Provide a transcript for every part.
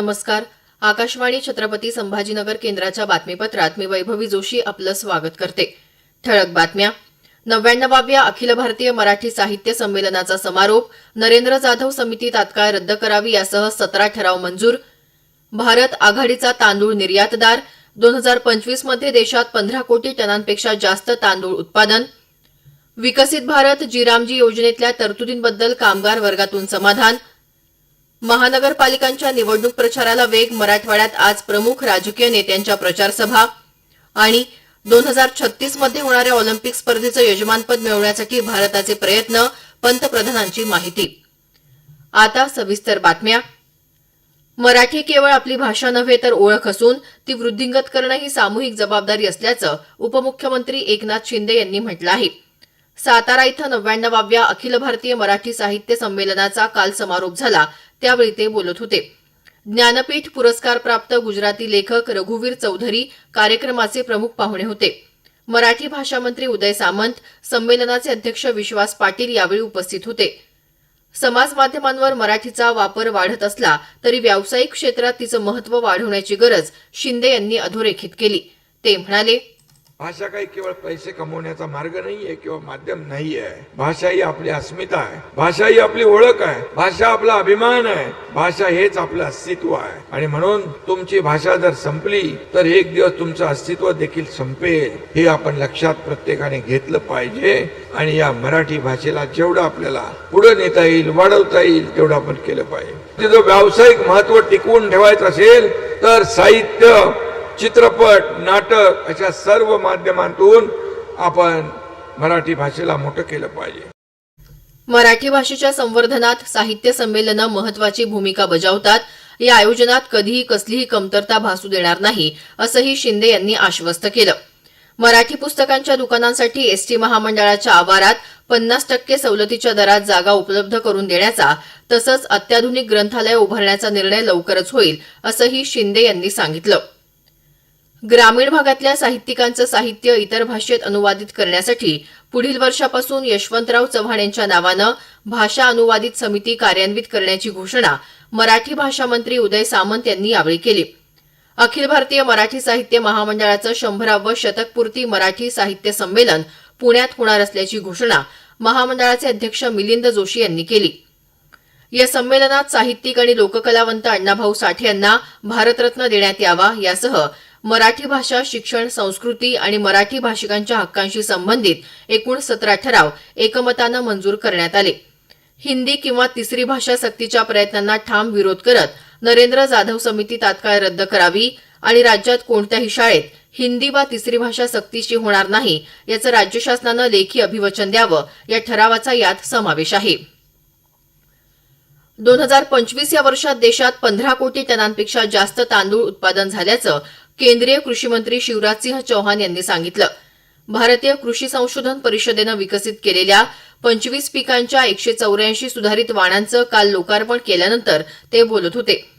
नमस्कार. आकाशवाणी छत्रपती संभाजीनगर केंद्राच्या बातमीपत्रात मी वैभवी जोशी आपलं स्वागत करते. ठळक बातम्या. नव्याण्णवाव्या अखिल भारतीय मराठी साहित्य संमेलनाचा समारोप नरेंद्र जाधव समिती तात्काळ रद्द करावी यासह सतरा ठराव मंजूर. भारत आघाडीचा तांदूळ निर्यातदार. दोन हजार पंचवीसमध्ये देशात पंधरा कोटी टनांपेक्षा जास्त तांदूळ उत्पादन. विकसित भारत जीरामजी योजनेतल्या तरतुदींबद्दल कामगार वर्गातून समाधान. महानगरपालिकांच्या निवडणूक प्रचाराला वेग मराठवाड्यात आज प्रमुख राजकीय नेत्यांच्या प्रचारसभा आणि दोन हजार छत्तीसमध्ये होणाऱ्या ऑलिम्पिक स्पर्धेचं यजमानपद मिळवण्यासाठी भारताचे प्रयत्न पंतप्रधानांची माहिती. आता सविस्तर बातम्या. मराठी केवळ आपली भाषा नव्हे तर ओळख असून ती वृद्धिंगत करणं ही सामूहिक जबाबदारी असल्याचं उपमुख्यमंत्री एकनाथ शिंदे यांनी म्हटलं आहे. सातारा इथं नव्याण्णवाव्या अखिल भारतीय मराठी साहित्य संमेलनाचा काल समारोप झाला. त्यावेळी ते बोलत होते. ज्ञानपीठ पुरस्कार प्राप्त गुजराती लेखक रघुवीर चौधरी कार्यक्रमाचे प्रमुख पाहुणे होते. मराठी भाषा मंत्री उदय सामंत संमेलनाचे अध्यक्ष विश्वास पाटील यावेळी उपस्थित होते. समाज माध्यमांवर मराठीचा वापर वाढत असला तरी व्यावसायिक क्षेत्रात तिचं महत्त्व वाढवण्याची गरज शिंदे यांनी अधोरेखित केली. ते म्हणाले भाषा काही केवळ पैसे कमवण्याचा मार्ग नाही आहे किंवा माध्यम नाही आहे भाषा ही आपली अस्मिता आहे. भाषा ही आपली ओळख आहे. भाषा आपला अभिमान आहे. भाषा हेच आपलं अस्तित्व आहे. आणि म्हणून तुमची भाषा जर संपली तर एक दिवस तुमचं अस्तित्व देखील संपेल. हे आपण लक्षात प्रत्येकाने घेतलं पाहिजे. आणि या मराठी भाषेला जेवढं आपल्याला पुढे नेता येईल वाढवता येईल तेवढं आपण केलं पाहिजे. जो व्यावसायिक महत्त्व टिकवून ठेवायचं असेल तर साहित्य चित्रपट नाटक अशा सर्व माध्यमांतून आपण मराठी भाषेला मोठं केलं पाहिजे. मराठी भाषेच्या संवर्धनात साहित्य संमेलनं महत्वाची भूमिका बजावतात. या आयोजनात कधीही कसलीही कमतरता भासू देणार नाही असंही शिंदे यांनी आश्वस्त केलं. मराठी पुस्तकांच्या दुकानांसाठी एसटी महामंडळाच्या आवारात पन्नास टक्के सवलतीच्या दरात जागा उपलब्ध करून देण्याचा तसंच अत्याधुनिक ग्रंथालय उभारण्याचा निर्णय लवकरच होईल असंही शिंदे यांनी सांगितलं. ग्रामीण भागातल्या साहित्यिकांचं साहित्य इतर भाषेत अनुवादित करण्यासाठी पुढील वर्षापासून यशवंतराव चव्हाण यांच्या नावानं भाषा अनुवादित समिती कार्यान्वित करण्याची घोषणा मराठी भाषा मंत्री उदय सामंत यांनी यावेळी केली. अखिल भारतीय मराठी साहित्य महामंडळाचं शंभरावं शतकपूर्ती मराठी साहित्य संमेलन पुण्यात होणार असल्याची घोषणा महामंडळाचे अध्यक्ष मिलिंद जोशी यांनी केली. या संमेलनात साहित्यिक आणि लोककलावंत अण्णाभाऊ साठे यांना भारतरत्न देण्यात यावा यासह मराठी भाषा शिक्षण संस्कृती आणि मराठी भाषिकांच्या हक्कांशी संबंधित एकूण सतरा ठराव एकमतानं मंजूर करण्यात आले. हिंदी किंवा तिसरी भाषा सक्तीच्या प्रयत्नांना ठाम विरोध करत नरेंद्र जाधव समिती तात्काळ रद्द करावी आणि राज्यात कोणत्याही शाळेत हिंदी वा तिसरी भाषा सक्तीची होणार नाही याचं राज्य शासनानं लेखी अभिवचन द्यावं या ठरावाचा यात समावेश आहे. दोन हजार पंचवीस या वर्षात देशात पंधरा कोटी टनांपेक्षा जास्त तांदूळ उत्पादन झाल्याचं केंद्रीय कृषी मंत्री शिवराजसिंह चौहान यांनी सांगितलं. भारतीय कृषी संशोधन परिषदेनं विकसित केलेल्या पंचवीस पिकांच्या एकशे चौऱ्याऐंशी सुधारित वाणांचं काल लोकार्पण केल्यानंतर ते बोलत होते.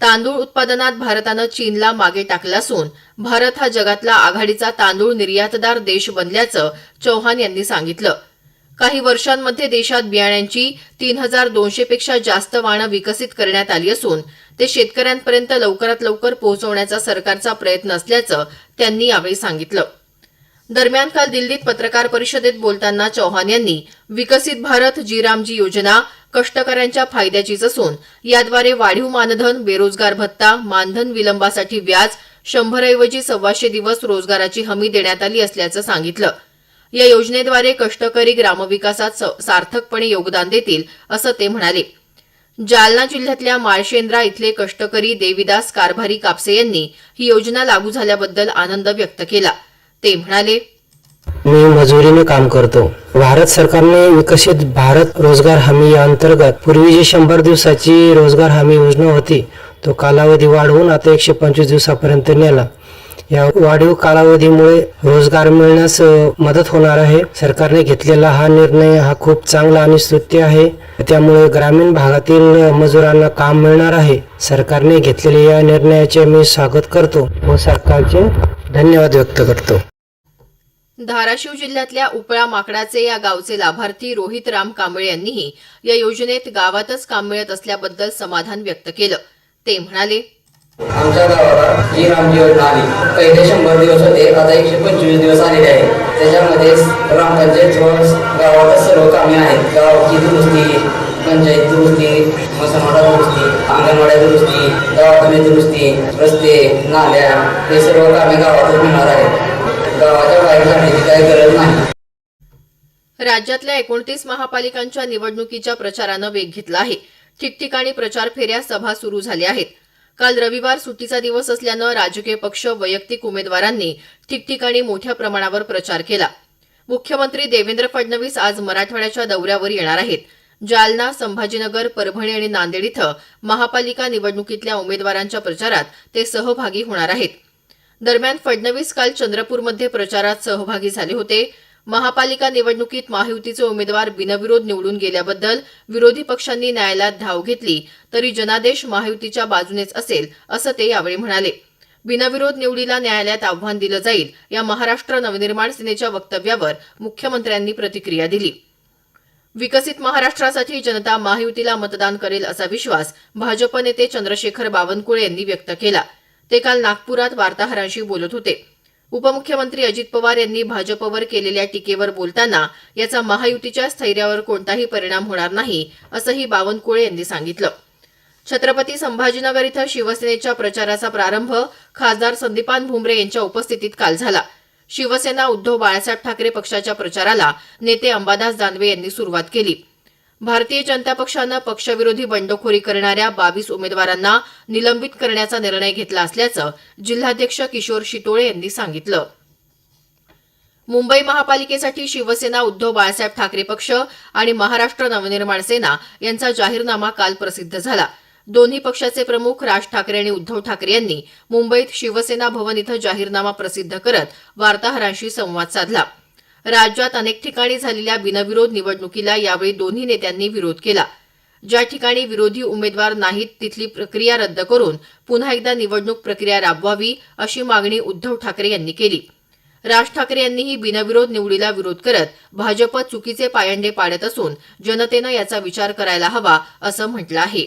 तांदूळ उत्पादनात भारतानं चीनला मागे टाकलं असून भारत हा जगातला आघाडीचा तांदूळ निर्यातदार देश बनल्याचं चौहान यांनी सांगितलं. काही वर्षांमध्ये देशात बियाण्यांची तीन हजार दोनशे पेक्षा जास्त वाणं विकसित करण्यात आली असून ते शेतकऱ्यांपर्यंत लवकरात लवकर पोहोचवण्याचा सरकारचा प्रयत्न असल्याचं त्यांनी यावेळी सांगितलं. दरम्यान काल दिल्लीत पत्रकार परिषदेत बोलताना चौहान यांनी विकसित भारत जीरामजी योजना कष्टकऱ्यांच्या फायद्याचीच असून याद्वारे वाढीव मानधन बेरोजगार भत्ता मानधन विलंबासाठी व्याज शंभरऐवजी सव्वाशे दिवस रोजगाराची हमी देण्यात आली असल्याचं सांगितलं. या योजनेद्वारे कष्टकरी ग्रामविकासात सार्थकपणे योगदान देतील असं ते म्हणाले. जालना जिल्ह्यातल्या माळशेंद्रा इथले कष्टकरी देविदास कारभारी कापसे यांनी ही योजना लागू झाल्याबद्दल आनंद व्यक्त केला. ते म्हणाले मी मजुरीने काम करतो. भारत सरकारने विकसित भारत रोजगार हमी या अंतर्गत पूर्वी जी शंभर दिवसाची रोजगार हमी योजना होती तो कालावधी वाढवून आता एकशे पंचवीस दिवसापर्यंत नेला. या वाढीव कालावधीमुळे रोजगार मिळण्यास मदत होणार आहे. सरकारने घेतलेला हा निर्णय हा खूप चांगला आणि स्तुत्य आहे. त्यामुळे ग्रामीण भागातील मजुरांना काम मिळणार आहे. सरकारने घेतलेल्या या निर्णयाचे मी स्वागत करतो. व सरकारचे धन्यवाद व्यक्त करतो. धाराशिव जिल्ह्यातल्या उपळा माकडाचे या गावचे लाभार्थी रोहित राम कांबळे यांनीही या योजनेत गावातच काम मिळत असल्याबद्दल समाधान व्यक्त केलं. ते म्हणाले आमच्या गावाला ही राम योजना आली. पहिले शंभर दिवस होते आता एकशे पंचवीस दिवस आलेले आहेत. त्याच्यामध्ये ग्रामपंचायत व गावात सर्व कामे आहेत. गावाची दुरुस्ती पंचायत दुरुस्ती मसनवाडा दुरुस्ती अंगणवाड्या दुरुस्ती दवाखाने दुरुस्ती रस्ते नाल्या हे सर्व कामे गावातच होणार आहेत. गावाच्या बाहेर जाण्याची काही गरज नाही. राज्यातल्या एकोणतीस महापालिकांच्या निवडणुकीच्या प्रचारानं वेग घेतला आहे. ठिकठिकाणी प्रचार फेऱ्या सभा सुरू झाल्या आहेत. काल रविवार सुट्टीचा दिवस असल्यानं राजकीय पक्ष वैयक्तिक उमेदवारांनी ठिकठिकाणी मोठ्या प्रमाणावर प्रचार केला. मुख्यमंत्री देवेंद्र फडणवीस आज मराठवाड्याच्या दौऱ्यावर येणार आहेत. जालना संभाजीनगर परभणी आणि नांदेड इथं महापालिका निवडणुकीतल्या उमेदवारांच्या प्रचारात ते सहभागी होणार आहेत. दरम्यान फडणवीस काल चंद्रपूरमध्ये प्रचारात सहभागी झाले होते. महापालिका निवडणुकीत महायुतीचे उमेदवार बिनविरोध निवडून गेल्याबद्दल विरोधी पक्षांनी न्यायालयात धाव घेतली तरी जनादेश महायुतीच्या बाजूनेच असेल असं ते यावेळी म्हणाले. बिनविरोध निवडीला न्यायालयात आव्हान दिलं जाईल या महाराष्ट्र नवनिर्माण सेनेच्या वक्तव्यावर मुख्यमंत्र्यांनी प्रतिक्रिया दिली. विकसित महाराष्ट्रासाठी जनता महायुतीला मतदान करेल असा विश्वास भाजप नेते चंद्रशेखर बावनकुळे यांनी व्यक्त केला. ते काल नागपुरात वार्ताहरांशी बोलत होते. उपमुख्यमंत्री अजित पवार यांनी भाजपवर केलेल्या टीकेवर बोलताना याचा महायुतीच्या स्थैर्यावर कोणताही परिणाम होणार नाही असंही बावनकुळे यांनी सांगितलं. छत्रपती संभाजीनगर इथं शिवसेनेच्या प्रचाराचा प्रारंभ खासदार संदीपान भुमरे यांच्या उपस्थितीत काल झाला. शिवसेना उद्धव बाळासाहेब ठाकरे पक्षाच्या प्रचाराला नेते अंबादास दानवे यांनी सुरुवात केली. भारतीय जनता पक्षानं पक्षविरोधी बंडखोरी करणाऱ्या बावीस उमेदवारांना निलंबित करण्याचा निर्णय घेतला असल्याचं जिल्हाध्यक्ष किशोर शितोळे यांनी सांगितलं. मुंबई महापालिकेसाठी शिवसेना उद्धव बाळासाहेब ठाकरे पक्ष आणि महाराष्ट्र नवनिर्माण सेना यांचा जाहीरनामा काल प्रसिद्ध झाला. दोन्ही पक्षाचे प्रमुख राज ठाकरे आणि उद्धव ठाकरे यांनी मुंबईत शिवसेना भवन इथं जाहीरनामा प्रसिद्ध करत वार्ताहरांशी संवाद साधला. राज्यात अनेक ठिकाणी झालेल्या बिनविरोध निवडणुकीला यावेळी दोन्ही नेत्यांनी विरोध केला. ज्या ठिकाणी विरोधी उमेदवार नाहीत तिथली प्रक्रिया रद्द करून पुन्हा एकदा निवडणूक प्रक्रिया राबवावी अशी मागणी उद्धव ठाकरे यांनी केली. राज ठाकरे यांनीही बिनविरोध निवडीला विरोध करत भाजप चुकीचे पायंडे पाडत असून जनतेनं याचा विचार करायला हवा असं म्हटलं आहे.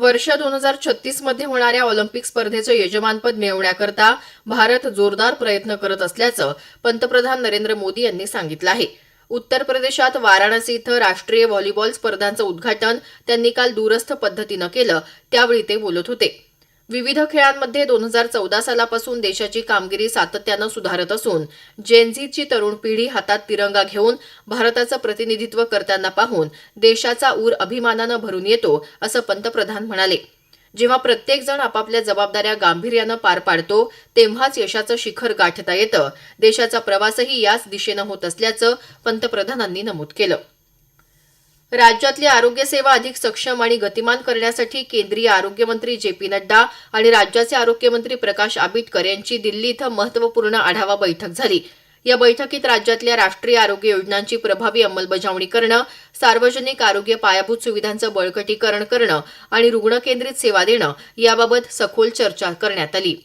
वर्ष दोन हजार छत्तीसमध्ये होणाऱ्या ऑलिम्पिक स्पर्धेचं यजमानपद मिळवण्याकरता भारत जोरदार प्रयत्न करत असल्याचं पंतप्रधान नरेंद्र मोदी यांनी सांगितलं आहे. उत्तर प्रदेशात वाराणसी इथं राष्ट्रीय व्हॉलीबॉल स्पर्धांचं उद्घाटन त्यांनी काल दूरस्थ पद्धतीनं केलं त्यावेळी ते बोलत होते. विविध खेळांमध्ये दोन हजार चौदा सालापासून देशाची कामगिरी सातत्यानं सुधारत असून जेनझीची तरुण पिढी हातात तिरंगा घेऊन भारताचं प्रतिनिधित्व करताना पाहून देशाचा ऊर अभिमानानं भरून येतो असं पंतप्रधान म्हणाले. जेव्हा प्रत्येक जण आपापल्या जबाबदाऱ्या गांभीर्यानं पार पाडतो तेव्हाच यशाचं शिखर गाठता येतं. देशाचा प्रवासही याच दिशेनं होत असल्याचं पंतप्रधानांनी नमूद केलं. राज्यातली आरोग्य सेवा अधिक सक्षम आणि गतिमान करण्यासाठी केंद्रीय आरोग्यमंत्री जे पी नड्डा आणि राज्याचे आरोग्यमंत्री प्रकाश आंबेडकर यांची दिल्ली इथं महत्त्वपूर्ण आढावा बैठक झाली. या बैठकीत राज्यातल्या राष्ट्रीय आरोग्य योजनांची प्रभावी अंमलबजावणी करणं सार्वजनिक आरोग्य पायाभूत सुविधांचं बळकटीकरण करणं आणि रुग्णकेंद्रित सेवा देणं याबाबत सखोल चर्चा करण्यात आली.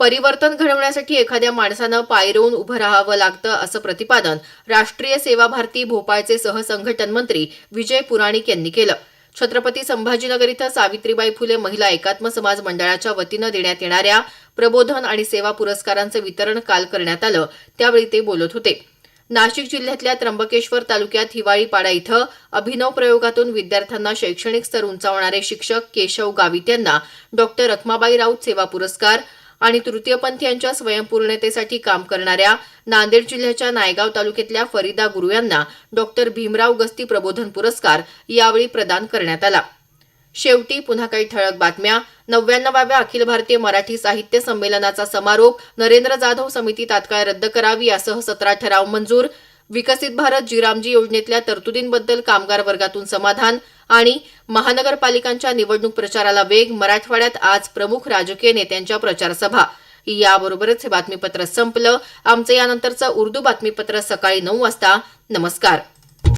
परिवर्तन घडवण्यासाठी एखाद्या माणसानं पायरवून उभं राहावं लागतं असं प्रतिपादन राष्ट्रीय सेवा भारती भोपाळचे सहसंघटन मंत्री विजय पुराणिक यांनी केलं. छत्रपती संभाजीनगर इथं सावित्रीबाई फुले महिला एकात्म समाज मंडळाच्या वतीनं देण्यात येणाऱ्या प्रबोधन आणि सेवा पुरस्कारांचं वितरण काल करण्यात आलं. त्यावेळी ते बोलत होते. नाशिक जिल्ह्यातल्या त्र्यंबकेश्वर तालुक्यात हिवाळीपाडा इथं अभिनव प्रयोगातून विद्यार्थ्यांना शैक्षणिक स्तर उंचावणारे शिक्षक केशव गावित यांना डॉक्टर रखमाबाई राऊत सेवा पुरस्कार आणि तृतीयपंथीयांच्या स्वयंपूर्णतेसाठी काम करणाऱ्या नांदेड जिल्ह्याच्या नायगाव तालुक्यातल्या फरीदा गुरु यांना डॉक्टर भीमराव गस्ती प्रबोधन पुरस्कार यावेळी प्रदान करण्यात आला. शेवटी पुन्हा काही ठळक बातम्या. नव्याण्णवाव्या अखिल भारतीय मराठी साहित्य संमेलनाचा समारोप नरेंद्र जाधव समिती तात्काळ रद्द करावी यासह सतरा ठराव मंजूर. विकसित भारत जिरामजी योजनेतल्या तरतुदींबद्दल कामगार वर्गातून समाधान. आणि महानगरपालिकांच्या निवडणूक प्रचाराला वेग मराठवाड्यात आज प्रमुख राजकीय नेत्यांच्या प्रचारसभा. याबरोबरच हे बातमीपत्र संपलं. आमचं यानंतरचं उर्दू बातमीपत्र सकाळी नऊ वाजता. नमस्कार.